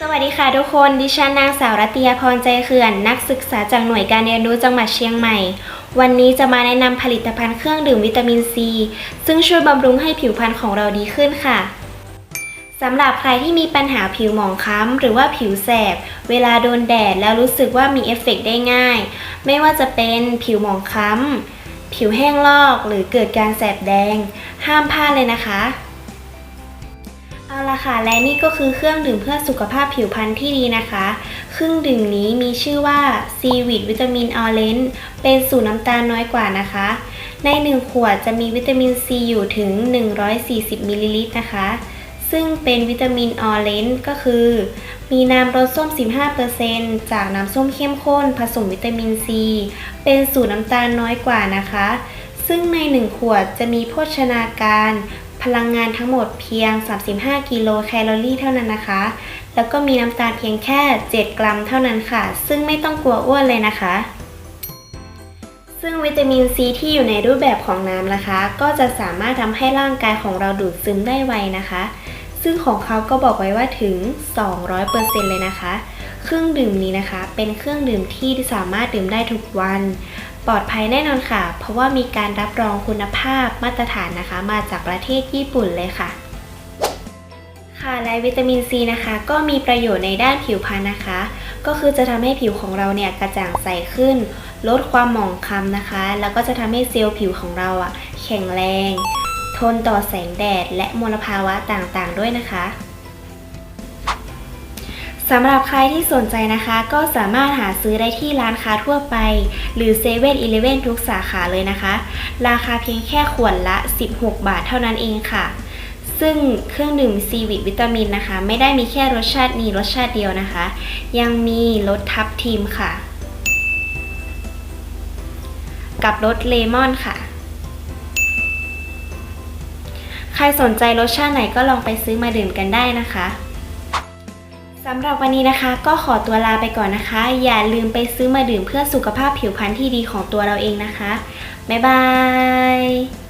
สวัสดีค่ะทุกคน ดิฉันนางสาวรัตยาพรใจเขื่อน นักศึกษาจากหน่วยการเรียนรู้จังหวัดเชียงใหม่ วันนี้จะมาแนะนำผลิตภัณฑ์เครื่องดื่มวิตามินซี ซึ่งช่วยบำรุงให้ผิวพรรณของเราดีขึ้นค่ะสำหรับใครที่มีปัญหาผิวหมองคล้ำหรือว่าผิวแสบ เวลาโดนแดดแล้วรู้สึกว่ามีเอฟเฟกต์ได้ง่าย ไม่ว่าจะเป็นผิวหมองคล้ำ ผิวแห้งลอกหรือเกิดการแสบแดง ห้ามพลาดเลยนะคะ เอาละค่ะ และนี่ก็คือเครื่องดื่มเพื่อสุขภาพผิวพรรณที่ดีนะคะ เครื่องดื่มนี้มีชื่อว่าซีวิตวิตามินออเรนจ์เป็นสูตรน้ำตาลน้อยกว่านะคะ ใน 1 ขวดจะมีวิตามินซีอยู่ถึง 140มิลลิลิตรนะคะ ซึ่งเป็นวิตามินออเรนจ์ก็คือ มีน้ำรสส้ม 15%จากน้ำส้มเข้มข้น ผสมวิตามินซี เป็นสูตรน้ำตาลน้อยกว่านะคะซึ่งใน 1 ขวดจะมีโภชนาการ พลังงานทั้งหมดเพียง 35 กิโลแคลอรี่เท่านั้นนะคะ แล้วก็มีน้ำตาลเพียงแค่ 7 กรัมเท่านั้นค่ะ ซึ่งไม่ต้องกลัวอ้วนเลยนะคะ ซึ่งวิตามินซีที่อยู่ในรูปแบบของน้ำนะคะ ก็จะสามารถทำให้ร่างกายของเราดูดซึมได้ไวนะคะ ซึ่งของเขาก็บอกไว้ว่าถึง 200%เลยนะคะ เครื่องดื่มนี้นะคะ เป็นเครื่องดื่มที่สามารถดื่มได้ทุกวัน ปลอดภัยแน่นอนค่ะ เพราะว่ามีการรับรองคุณภาพมาตรฐานนะคะ มาจากประเทศญี่ปุ่นเลยค่ะ ค่ะและวิตามินซีนะคะ ก็มีประโยชน์ในด้านผิวพรรณนะคะ ก็คือจะทำให้ผิวของเราเนี่ยกระจ่างใสขึ้น ลดความหมองคล้ำนะคะ แล้วก็จะทำให้เซลล์ผิวของเราอะแข็งแรง ทนต่อแสงแดดและมลภาวะต่างๆ ด้วยนะคะ สำหรับใครที่สนใจนะคะ ก็สามารถหาซื้อได้ที่ร้านค้าทั่วไป หรือ7 e เ e ่ e อทุกสาขาเลยนะคะ ราคาเพียงแค่ขวดละ 16 บาทเท่านั้นเองค่ะ ซึ่งเครื่องดื่มซีวิตวิตามินนะคะ ไม่ได้มีแค่รสชาตินี้รสชาติเดียวนะคะ ยังมีรสทับทิมค่ะ กับรสเลมอนค่ะใครสนใจรสชาติไหนก็ลองไปซื้อมาดื่มกันได้นะคะ สำหรับวันนี้นะคะ ก็ขอตัวลาไปก่อนนะคะ อย่าลืมไปซื้อมาดื่มเพื่อสุขภาพผิวพรรณที่ดีของตัวเราเองนะคะ บ๊ายบาย